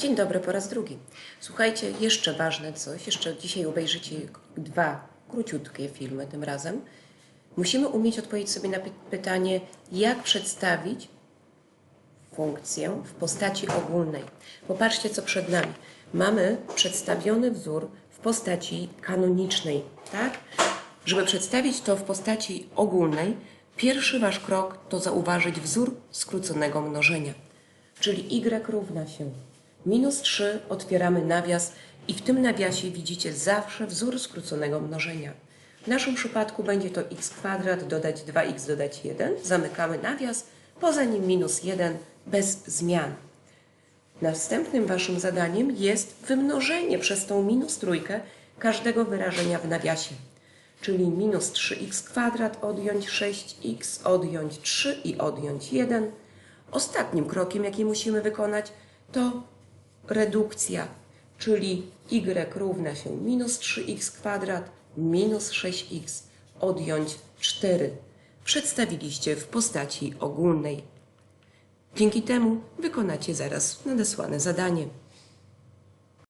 Dzień dobry po raz drugi. Słuchajcie, jeszcze ważne coś, jeszcze dzisiaj obejrzycie dwa króciutkie filmy tym razem. Musimy umieć odpowiedzieć sobie na py- pytanie, jak przedstawić funkcję w postaci ogólnej. Popatrzcie, co przed nami. Mamy przedstawiony wzór w postaci kanonicznej, tak? Żeby przedstawić to w postaci ogólnej, pierwszy wasz krok to zauważyć wzór skróconego mnożenia. Czyli y równa się minus 3, otwieramy nawias i w tym nawiasie widzicie zawsze wzór skróconego mnożenia. W naszym przypadku będzie to x kwadrat dodać 2x dodać 1. Zamykamy nawias, poza nim minus 1 bez zmian. Następnym waszym zadaniem jest wymnożenie przez tą minus trójkę każdego wyrażenia w nawiasie. Czyli minus 3x kwadrat odjąć 6x, odjąć 3 i odjąć 1. Ostatnim krokiem, jaki musimy wykonać, to redukcja, czyli y równa się minus 3x kwadrat minus 6x odjąć 4. Przedstawiliście w postaci ogólnej. Dzięki temu wykonacie zaraz nadesłane zadanie.